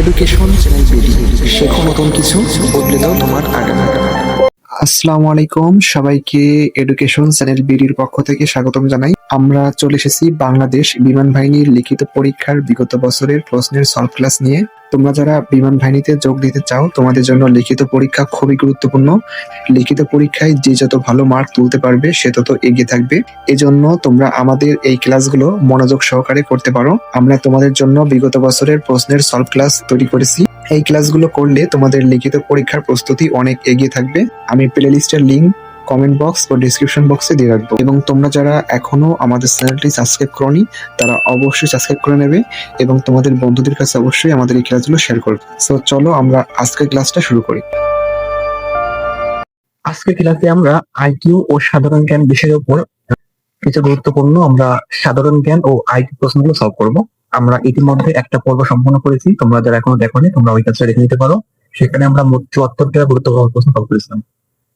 Education শেখো নতুন কিছু, বদলে দাও তোমার আগামী আসসালামু আলাইকুম, সবাইকে এডুকেশন চ্যানেল বিডির পক্ষ থেকে স্বাগতম জানাই। আমরা চলে এসেছি বাংলাদেশ বিমান বাহিনীর লিখিত পরীক্ষার বিগত বছরের প্রশ্নের সলভ ক্লাস নিয়ে। তোমরা যারা বিমান বাহিনীতে যোগ দিতে চাও, তোমাদের জন্য লিখিত পরীক্ষা খুবই গুরুত্বপূর্ণ। লিখিত পরীক্ষায় যে যত ভালো মার্ক তুলতে পারবে, সে তত এগিয়ে থাকবে। এজন্য তোমরা আমাদের এই ক্লাসগুলো মনোযোগ সহকারে করতে পারো। আমরা তোমাদের জন্য বিগত বছরের প্রশ্নের সলভ ক্লাস তৈরি করেছি। এই ক্লাসগুলো করলে তোমাদের লিখিত পরীক্ষার প্রস্তুতি অনেক এগিয়ে থাকবে। আমি প্লে লিস্টের লিঙ্ক কমেন্ট বক্স ও ডিসক্রিপশন বক্সে দিয়ে রাখব। এবং তোমরা যারা এখনও আমাদের চ্যানেলটি সাবস্ক্রাইব করনি, তারা অবশ্যই সাবস্ক্রাইব করে নেবে এবং তোমাদের বন্ধুদের কাছে অবশ্যই আমাদের এই ক্লাসগুলো শেয়ার করবে। সো চলো আমরা আজকের ক্লাসটা শুরু করি। আজকের ক্লাসে আমরা আইকিউ ও সাধারণ জ্ঞান বিষয়ের উপর কিছু গুরুত্বপূর্ণ আমরা সাধারণ জ্ঞান ও আইকিউ প্রশ্নগুলো সলভ করব। আমরা ইতিমধ্যে একটা পর্ব সম্পন্ন করেছি। তোমরা যারা এখনও দেখোনি, তোমরা ওই কাজটা দেখে নিতে পারো। সেখানে আমরা মোট চুয়াত্তরটা গুরুত্বপূর্ণ প্রশ্ন সলভ করেছিলাম।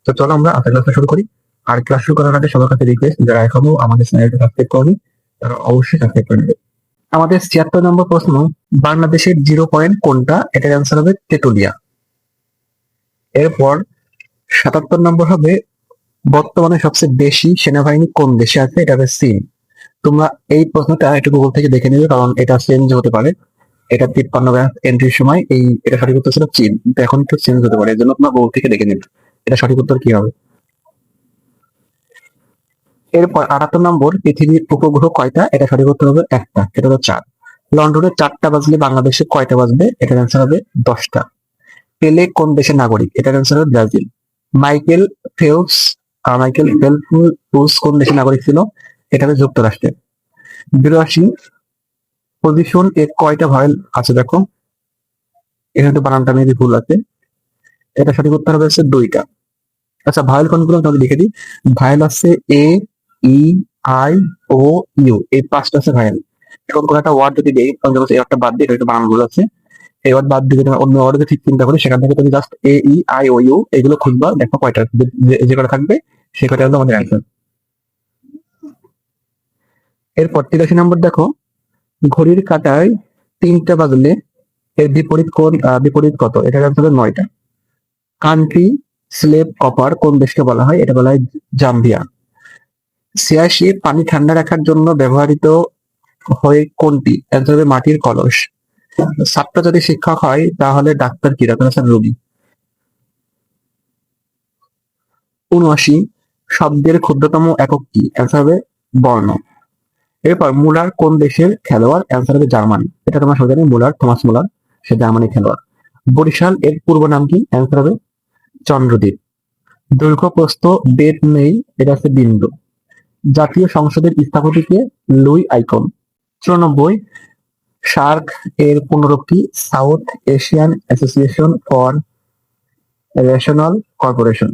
তো চলো আমরা আজকের ক্লাসটা শুরু করি। আর ক্লাস শুরু করার আগে সবার কাছে রিকোয়েস্ট যারা এখনও আমাদের চ্যানেলটা সাবস্ক্রাইব করেনি, তারা অবশ্যই সাবস্ক্রাইব করে নেবে। আমাদের ছিয়াত্তর নম্বর প্রশ্ন, বাংলাদেশের জিরো পয়েন্ট কোনটা? এটার অ্যান্সার হবে তেতুলিয়া। এরপর সাতাত্তর নম্বর হবে, বর্তমানে সবচেয়ে বেশি সেনাবাহিনী কোন দেশে আছে? এটা হবে চীন। তোমরা এই প্রশ্নটা একটু গুগল থেকে দেখে নেবে, কারণ এটা চেঞ্জ হতে পারে। এটা তিপ্পান্ন এন্ট্রির সময়, এই, এটা সঠিক উত্তর ছিল চীন। এখন একটু চেঞ্জ হতে পারে, এর জন্য তোমরা গুগল থেকে দেখে নেবে। এটা সঠিক উত্তর কি হবে? এরপর আটাত্তর নম্বর পৃথিবীর উপগ্রহ কয়টা? এটা সঠিক উত্তর হবে একটা এটা হলো চার লন্ডনে চারটা বাজলে বাংলাদেশে কয়টা বাজবে? এটার অ্যান্সার হবে দশটা। পেলে কোন দেশের নাগরিক? এটার অ্যান্সার হবে Brazil. Michael ah, Michael Phelps কোন দেশের নাগরিক ছিল? এটা হবে যুক্তরাষ্ট্রের বিরাশি পজিশন এর কয়টা ভয়েল আছে দেখো? এখানে তো বানানটা মেবি ভুল আছে। এটা সঠিক উত্তর হবে হচ্ছে দুইটা। আচ্ছা ভায়েল কোনগুলো? তোমাকে লিখে দিই। ভায়েল আছে এ ই আই ও ইউ এই পাঁচটা আছে ভায়েল এখন কোনো একটা ওয়ার্ড যদি দেই তখন এই একটা বাদ দিই এটা একটা বানান ভুল আছে এই ওয়ার্ড বাদ দিয়ে অন্য ওয়ার্ডে ঠিক চিন্তা করে, সেখান থেকে তুমি just A E I O U এগুলো খুঁজবা দেখো কয়টা যে- কটা থাকবে সে কয়টা হলো আমাদের অ্যান্সার এরপর তিরাশি নম্বর দেখো। ঘড়ির কাঁটায় তিনটা বাজলে এর বিপরীত কোন বিপরীত কত? এটা হবে নয়টা। কান্ট্রি স্লেভ কপার কোন দেশকে বলা হয়? এটা বলা হয় জাম্বিয়া ছিয়াশি পানি ঠান্ডা রাখার জন্য ব্যবহৃত হয় কোনটি? হবে মাটির কলস। ছাত্র যদি শিক্ষক হয়, তাহলে ডাক্তার কি? ডাক্তার হচ্ছেন রোগী উনআশি, শব্দের ক্ষুদ্রতম একক কি? অ্যান্সার হবে বর্ণ। এরপর মুলার কোন দেশের খেলোয়াড়? অ্যান্সার হবে জার্মানি। এটা তোমার সবাই জানি, মুলার, থমাস মুলার, সে জার্মানি খেলোয়াড়। বরিশাল এর পূর্ব নাম কি? অ্যান্সার হবে চন্দ্রদ্বীপ। দৈর্ঘ্য, প্রস্থ বেদ নেই, এটা হচ্ছে বিন্দু। জাতীয় সংসদের স্থাপতিকে লুই আইকন। চুরানব্বই, সার্ক এর পুনরূপ কি South Asian association for regional cooperation.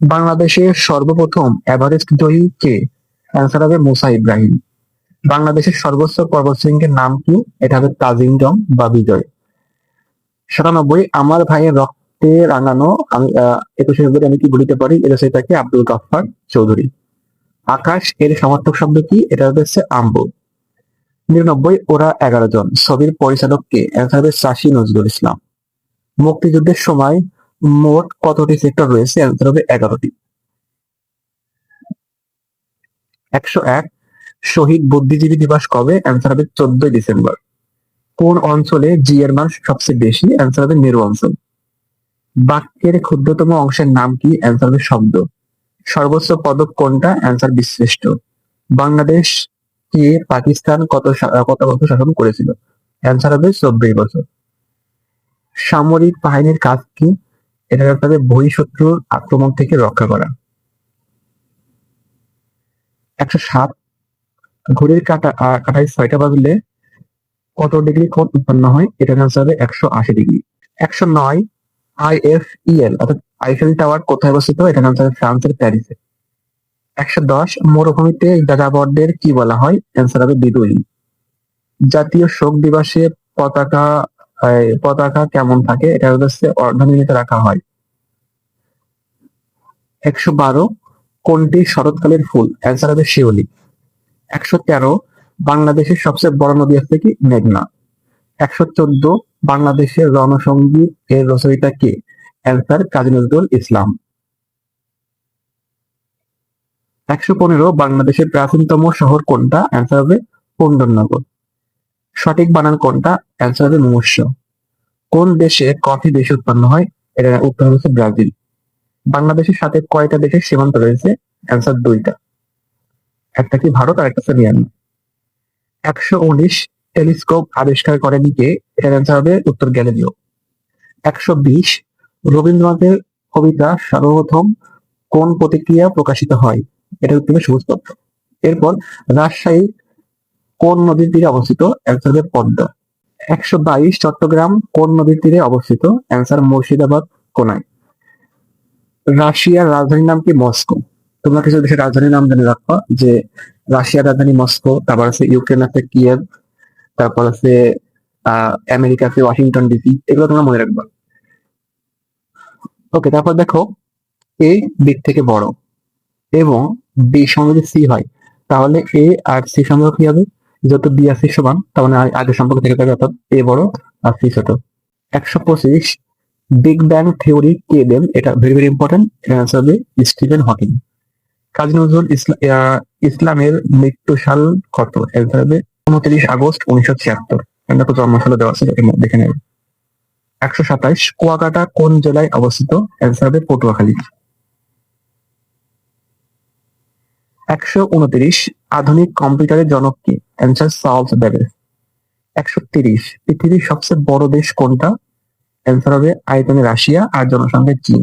বাংলাদেশের সর্বপ্রথম এভারেস্ট জয়ী কে? অ্যান্সার হবে মুসা ইব্রাহিম। বাংলাদেশের সর্বোচ্চ পর্বতশৃঙ্গের নাম কি? এটা হবে তাজিংডং বা বিজয়। সাতানব্বই, আমার ভাইয়ের রক্তে রাঙানো, আমি একুশে ফেব্রুয়ারি আমি কি বলিতে পারি? এটা সেটাকে আব্দুল গাফফার চৌধুরী। আকাশ, এর সমার্থক শব্দ কি? এটা হচ্ছে আম্বু। নিরানব্বই, ওরা এগারো জন। ছবির পরিচালক কে? হবে চাষি নজরুল ইসলাম। মুক্তিযুদ্ধের সময় মোট কতটি সেক্টর রয়েছে? অ্যান্সার হবে এগারোটি। একশো এক, শহীদ বুদ্ধিজীবী দিবস কবে? অ্যান্সার হবে চোদ্দই ডিসেম্বর। কোন অঞ্চলে জি এর মান সবচেয়ে বেশি? অ্যান্সার হবে মেরু অঞ্চল। বাক্যের ক্ষুদ্রতম অংশের নাম কি? অ্যান্সার হবে শব্দ। সর্বোচ্চ পদক কোনটা? অ্যান্সার বিশ্রেষ্ঠ। বাংলাদেশ কে পাকিস্তান কত কত বছর শাসন করেছিল? অ্যান্সার হবে চব্বিশ বছর। সামরিক বাহিনীর কাজ কি? এটা হবে বহিঃশত্রুর আক্রমণ থেকে রক্ষা করা। একশো সাত, ঘড়ির কাটা কাটায় ছয়টা বাজলে কত ডিগ্রি কোণ উৎপন্ন হয়? এটার অ্যান্সার হবে একশো আশি ডিগ্রি। একশো নয় আই এফ ইএল অর্থাৎ আইফেল টাওয়ার কোথায় অবস্থিত? এটার অ্যান্সার হবে ফ্রান্সের প্যারিসে। একশো দশ মরুভূমিতে যাযাবরদের কি বলা হয়? অ্যান্সার হবে বিদুইন জাতীয় শোক দিবসে পতাকা পতাকা কেমন থাকে? এটা হচ্ছে অর্ধনিমিতে রাখা হয়। একশো বারো কোনটি শরৎকালের ফুল? অ্যান্সার হবে শিওলি একশো তেরো বাংলাদেশের সবচেয়ে বড় নদী হচ্ছে কি মেঘনা। একশো চোদ্দ বাংলাদেশের রণসঙ্গীত এর রচয়িতা কে? অ্যান্সার কাজী নজরুল ইসলাম। একশো পনেরো বাংলাদেশের প্রাচীনতম শহর কোনটা? অ্যান্সার হবে পুন্দরনগর সঠিক বানান কোনটা? অ্যান্সার হবে মুমূর্ষ কোন দেশে কফি বেশি উৎপন্ন হয়? এটা উত্তর হচ্ছে ব্রাজিল। বাংলাদেশের সাথে কয়টা দেশের সীমান্ত রয়েছে? অ্যান্সার দুইটা। একটা কি ভারত আর একটা মিয়ানমার। একশো উনিশ টেলিস্কোপ আবিষ্কার করেন কে? এটার অ্যান্সার হবে উত্তর গ্যালিলিও একশো বিশ রবীন্দ্রনাথের কবিতা সর্বপ্রথম কোন প্রতিক্রিয়া প্রকাশিত হয়? এটা উত্তর হবে সবুজপত্র এরপর রাজশাহী কোন নদীর তীরে অবস্থিত? অ্যান্সার হবে পদ্মা। একশো বাইশ চট্টগ্রাম কোন নদীর তীরে অবস্থিত? অ্যান্সার মুর্শিদাবাদ কোনায়। রাশিয়ার রাজধানীর নাম কি? মস্কো। তোমরা কিছু দেশের রাজধানীর নাম জেনে রাখো, যে রাশিয়ার রাজধানী মস্কো, তারপর আছে ইউক্রেন, আছে কিয়েভ, তারপর আছে আমেরিকা, আছে ওয়াশিংটন ডিসি, এগুলো তোমরা মনে রাখবা। ওকে, তারপর দেখো, এ দিক থেকে বড়, এবং বি সঙ্গে যদি সি হয়, তাহলে এ আর সি সম্পর্ক কি হবে? যত বি আর সি সমান, তার মানে আগের সম্পর্ক থেকে যাবে অর্থাৎ এ বড় আর সি ছোট। একশো পঁচিশ, বিগ ব্যাং থিওরি কে দেন? এটা ভেরি ভেরি ইম্পর্টেন্ট এর আনসার হবে স্টিভেন হকিং। কাজী নজরুল ইসলামের মৃত্যু সাল কত? অ্যান্সার উনত্রিশ আগস্ট উনিশশো ছিয়াত্তর। দেখো জন্মসালে দেওয়া আছে দেখে নেবে একশো সাতাইশ। কুয়াকাটা কোন জেলায় অবস্থিত? অ্যান্সার হবে পটুয়াখালী। একশো উনত্রিশ। আধুনিক কম্পিউটারের জনক কি? অ্যান্সার চার্লস ব্যাবেজ একশো তিরিশ। পৃথিবীর সবচেয়ে বড় দেশ কোনটা? অ্যান্সার হবে আয়তনে রাশিয়া আর জনসংখ্যায় চীন।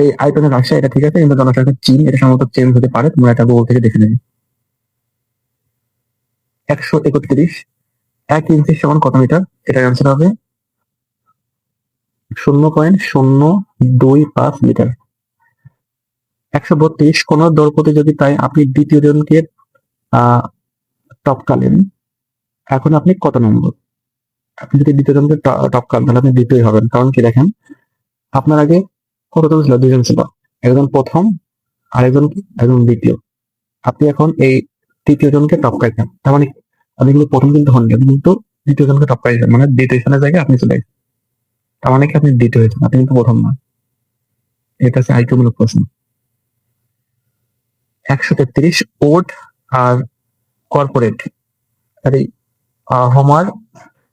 এই আয়তনে রাশিয়া এটা ঠিক আছে, কিন্তু জনসংখ্যা চীন এটা সম্ভবত চেঞ্জ হতে পারে, তোমরা এটা গুগল থেকে দেখে নেবে। একশো একত্রিশ, এক ইঞ্চি সমান কত মিটার? এটার অ্যান্সার হবে শূন্য পয়েন্ট শূন্য দুই পাঁচ মিটার। একশো বত্রিশ, কোন দরপতি যদি তাই আপনি দ্বিতীয় জনকে টপকালেন, এখন আপনি কত নম্বর? আপনি যদি দ্বিতীয় জনকে টপকান, তাহলে আপনি দ্বিতীয় হবেন। কারণ কি দেখেন, আপনার আগে কতজন ছিল দুজন ছিল। একজন প্রথম, আরেকজন একজন দ্বিতীয়। আপনি এখন এই তৃতীয় জনকে টপকাইছেন তার মানে আপনি কিন্তু প্রথম কিন্তু হন আপনি কিন্তু দ্বিতীয় জনকে টপকাইছেন মানে দ্বিতীয় স্থানের জায়গায় আপনি চলে গেছেন। তার মানে কি? আপনি দ্বিতীয় হয়েছেন, আপনি কিন্তু প্রথম না। এটা হচ্ছে আইকিউ মূলক প্রশ্ন। একশো তেত্রিশ ওট আর কর্পোরেট এই হোমার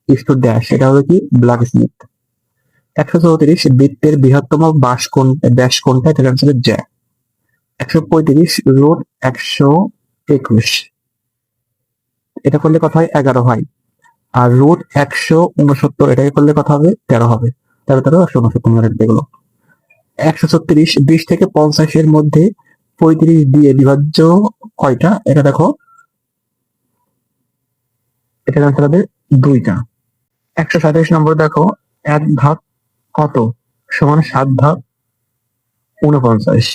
ইস টু ড্যাশ এটা হলো কি? ব্ল্যাক স্মিথ একশো চৌত্রিশ বৃত্তের বৃহত্তম বাস কোন ব্যাস কোনটা এটা হচ্ছে জ্যা। একশো পঁয়ত্রিশ রোড একশো একুশ। এটা করলে কথা হয়? এগারো হয়। আর রুট একশো উনসত্তর, এটাকে করলে কথা হবে? তেরো হবে। তেরো তেরো, একশো উনসত্তর মনে রাখবে এগুলো একশো ছত্রিশ বিশ থেকে পঞ্চাশের মধ্যে পঁয়ত্রিশ দিয়ে বিভাজ্য কয়টা? এটা দেখো। এটা আনসার হবে দুইটা। একশো সাতাইশ নম্বর দেখো। এক ভাগ কত? সমান সাত ভাগ উনপঞ্চাশ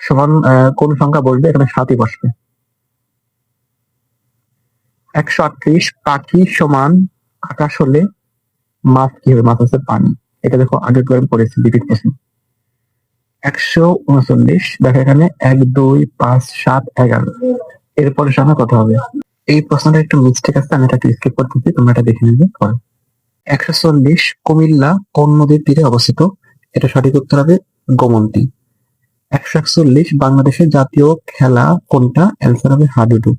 সমান কোন সংখ্যা বসবে? এখানে সাতই বসবে। একশো আটত্রিশ পাখি সমান আকাশ হলে মাছ কি হবে? মাছ হচ্ছে পানি। এটা দেখো, আগে আমি পড়েছি দ্বিতীয় প্রশ্ন একশো উনচল্লিশ, দেখো এখানে এক, দুই, পাঁচ, সাত, এগারো। এরপরে সামনে কত হবে? এই প্রশ্নটা একটু মিস্টেক আছে, আমি এটা স্কিপ করতেছি, তোমরা এটা দেখে নেবে পরে। একশো চল্লিশ কুমিল্লা কোন নদীর তীরে অবস্থিত। এটা সঠিক উত্তর হবে গোমন্তী। একশো একচল্লিশ বাংলাদেশের জাতীয় খেলা কোনটা? অ্যান্সার হবে হাডুডু।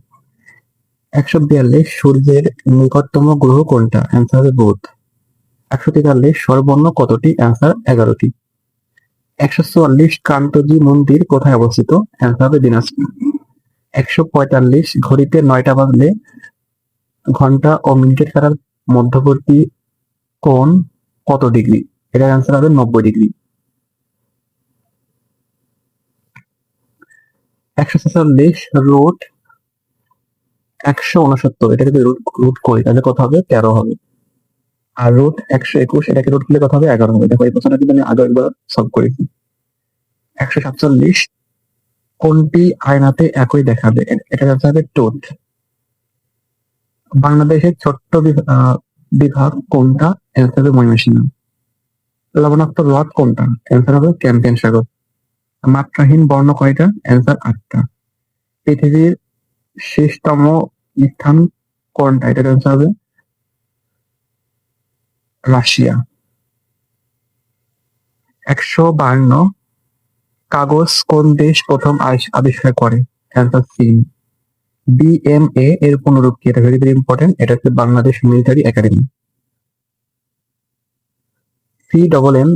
একশো বিয়াল্লিশ সূর্যের নিকটতম গ্রহ কোনটা? অ্যান্সার হবে বুধ। একশো তেতাল্লিশ স্বরবর্ণ কতটি? অ্যান্সার এগারোটি। একশো চুয়াল্লিশ কান্তজি মন্দির কোথায় অবস্থিত? অ্যান্সার হবে দিনাজপুর। একশো পঁয়তাল্লিশ ঘড়িতে নয়টা বাজলে ঘণ্টা ও মিনিটের কাটার মধ্যবর্তী কোণ কত ডিগ্রি? এটার অ্যান্সার হবে নব্বই ডিগ্রি। একশো ছেচল্লিশ রুট একশো উনসত্তর এটাকে যদি রুট রুট করি, তাহলে কত হবে? তেরো হবে। আর রুট একশো একুশ, এটাকে রুট করলে কত হবে? এগারো হবে। দেখো, এই প্রশ্নটা কিন্তু আমি আগে একবার সলভ করেছি। একশো সাতচল্লিশ কোনটি আয়নাতে একই দেখাবে। এটার হবে টোট। বাংলাদেশের ছোট্ট বিভাগ কোনটা? অ্যান্সার হবে ময়মনসিংহ লবণাক্ত হ্রদ কোনটা? অ্যান্সার হবে ক্যাম্পিয়ন সাগর। মাত্রাহীন বর্ণ কয়টা? অ্যান্সার আটটা। পৃথিবীর শেষতম স্থান কোনটা? এটার অ্যান্সার হবে রাশিয়া। একশো বান্ন কাগজ কোন দেশ প্রথম আবিষ- আবিষ্কার করে? অ্যান্সার চীন বিএমএ এর পুনরূপ কি? এটা ভেরি ভেরি ইম্পর্টেন্ট এটা হচ্ছে Bangladesh military academy C double M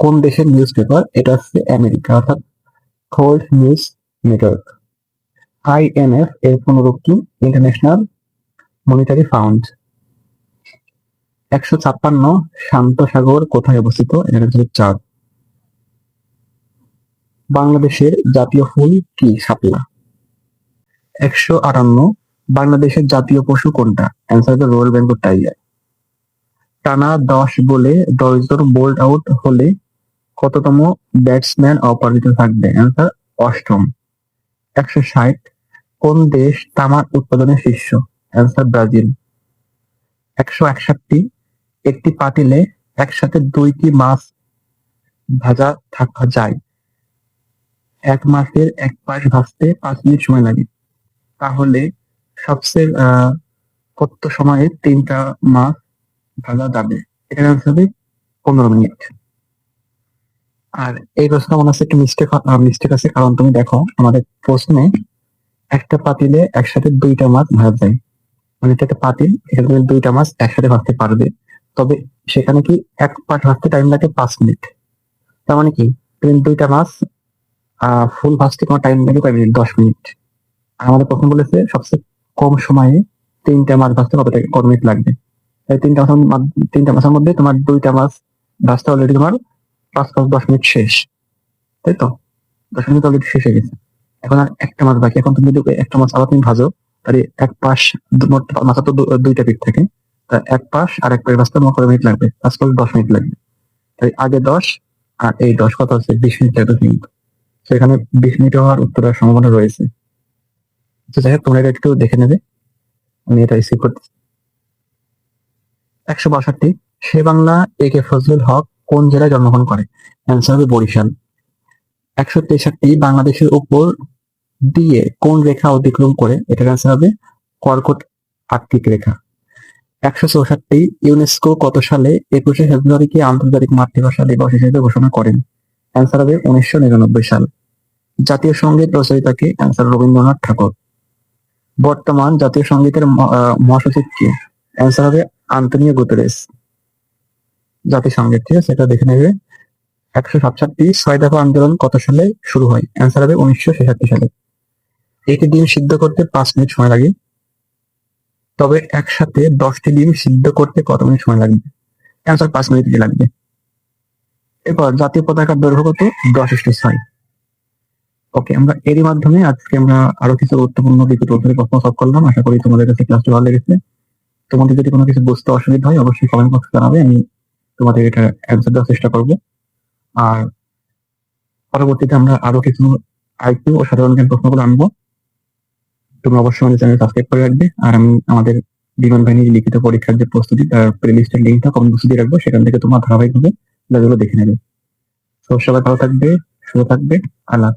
কোন দেশের নিউজ পেপার এটা হচ্ছে আমেরিকা, অর্থাৎ থোল্ড নিউজ নেটওয়ার্ক আই আইএনএফ এর পুনরূপ কি? ইন্টারন্যাশনাল মনিটারি ফাউন্ড একশো ছাপ্পান্ন শান্ত সাগর কোথায় অবস্থিত? এটা হচ্ছে চাঁদ। বাংলাদেশের জাতীয় ফুল কি? শাপলা। একশো আটান্ন বাংলাদেশের জাতীয় পশু কোনটা? Answer the royal Bengal tiger টানা দশ বলে দশজন বোল্ড আউট হলে কততম ব্যাটসম্যান অপরাজিত থাকবে? অ্যান্সার অষ্টম। একশো ষাট, কোন দেশ তামাক উৎপাদনে শীর্ষ? Answer Brazil. একশো একষট্টি, একটি পাতিলে একসাথে দুইটি মাছ ভাজা থাকা যায়। এক মাসের এক পাশ ভাজতে পাঁচ মিনিট সময় লাগে। তাহলে সবচেয়ে কত সময়ে তিনটা মাছ ভাজা যাবে? এটার আনসার হবে পনেরো মিনিট। আর এই প্রশ্ন মনে হচ্ছে একটু মিস্টেক মিস্টেক আছে, কারণ তুমি দেখো, আমাদের প্রশ্নে একটা পাতিলে একসাথে দুইটা মাছ ভাজা যায়। মানে একটা পাতিল, এখানে তুমি দুইটা মাছ একসাথে ভাজতে পারবে। তবে সেখানে কি এক পাশ ভাজতে টাইম লাগে? পাঁচ মিনিট। তার মানে কি? তুমি দুইটা মাছ ফুল ভাজতে তোমার টাইম লাগে কয় মিনিট? দশ মিনিট। আমাদের প্রশ্ন বলেছে সবচেয়ে কম সময়ে তিনটা মাছ ভাজতে কত টাকা কত মিনিট লাগবে? এই তিনটা মাছের মা- তিনটা মাছের মধ্যে তোমার দুইটা মাছ ভাজতে অলরেডি তোমার পাঁচ পাঁচ দশ মিনিট শেষ। তাই তো? দশ মিনিট অলরেডি শেষ হয়ে গেছে। এখন আর একটা মাছ বাকি। এখন তুমি একটা মাছ আবার তুমি ভাজো, তাহলে এক পাশ মাথা তো দুইটা পিঠ থাকে। তা এক পাশ আর এক পাশ ভাজতে তোমার কত মিনিট লাগবে? পাঁচ পাঁচ দশ মিনিট লাগবে। তাই আগে দশ আর এই দশ, কত আছে বিশ মিনিট লাগবে কিন্তু। সেখানে বিশ মিনিট হওয়ার উত্তরের সম্ভাবনা রয়েছে। তো যাই হোক, তোমরা এটা একটু দেখে নেবে। আমি এটা রিসিভ করতে একশো বাষট্টি। সে বাংলা এ কে ফজলুল হক কোন জেলায় জন্মগ্রহণ করে? অ্যান্সার হবে বরিশাল। একশো তেষট্টি বাংলাদেশের উপর দিয়ে কোন রেখা অতিক্রম করে? এটার অ্যান্সার হবে কর্কট আর্কটিক রেখা। একশো চৌষট্টি ইউনেস্কো কত সালে একুশে ফেব্রুয়ারিকে আন্তর্জাতিক মাতৃভাষা দিবস হিসেবে ঘোষণা করেন? অ্যান্সার হবে উনিশশো নিরানব্বই সাল। জাতীয় সংগীত রচয়িতাকে অ্যান্সার রবীন্দ্রনাথ ঠাকুর। বর্তমান জাতীয় সঙ্গীতের মহাসচিব কে অ্যান্সার হবে আন্তনিও গুতেরেস। জাতিসংঘের ঠিক আছে? এটা দেখে নেবে। একশো সাতষট্টি ছয় দফা আন্দোলন কত সালে শুরু হয়? অ্যান্সার হবে উনিশশো ছেষট্টি সালে। একটি ডিম সিদ্ধ করতে পাঁচ মিনিট সময় লাগে। তবে একসাথে দশটি ডিম সিদ্ধ করতে কত মিনিট সময় লাগবে? অ্যান্সার পাঁচ মিনিট লাগবে। এরপর জাতীয় পতাকার দৈর্ঘ্য কত? দশ ছয়। ওকে আমরা এরই মাধ্যমে আজকে আমরা আরও কিছু গুরুত্বপূর্ণ লিখিত উত্তরের প্রশ্ন সলভ করলাম। আশা করি তোমাদের কাছে ক্লাসটি ভালো লেগেছে। তোমাদের যদি কোনো কিছু বুঝতে অসুবিধা হয়, অবশ্যই কমেন্ট বক্সে জানাবে। আমি তোমাদের এটা অ্যান্সার দেওয়ার চেষ্টা করব। আর পরবর্তীতে আমরা আরও কিছু আইকিউ ও সাধারণ জ্ঞান প্রশ্নগুলো আনব। তুমি অবশ্যই আমাদের চ্যানেল সাবস্ক্রাইব করে রাখবে। আর আমি আমাদের বিমান বাহিনীর লিখিত পরীক্ষার যে প্রস্তুতি, তার প্লেলিস্টের লিঙ্কটা কমেন্ট বক্সে দিয়ে রাখব। সেখান থেকে তোমার ধারাবাহিকভাবে যেগুলো দেখে নেবে। সবাই ভালো থাকবে, সুস্থ থাকবে। আল্লাহ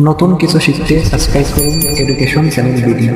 নতুন কিছু শিখতে সাবস্ক্রাইব করুন এডুকেশন চ্যানেল ভিডিও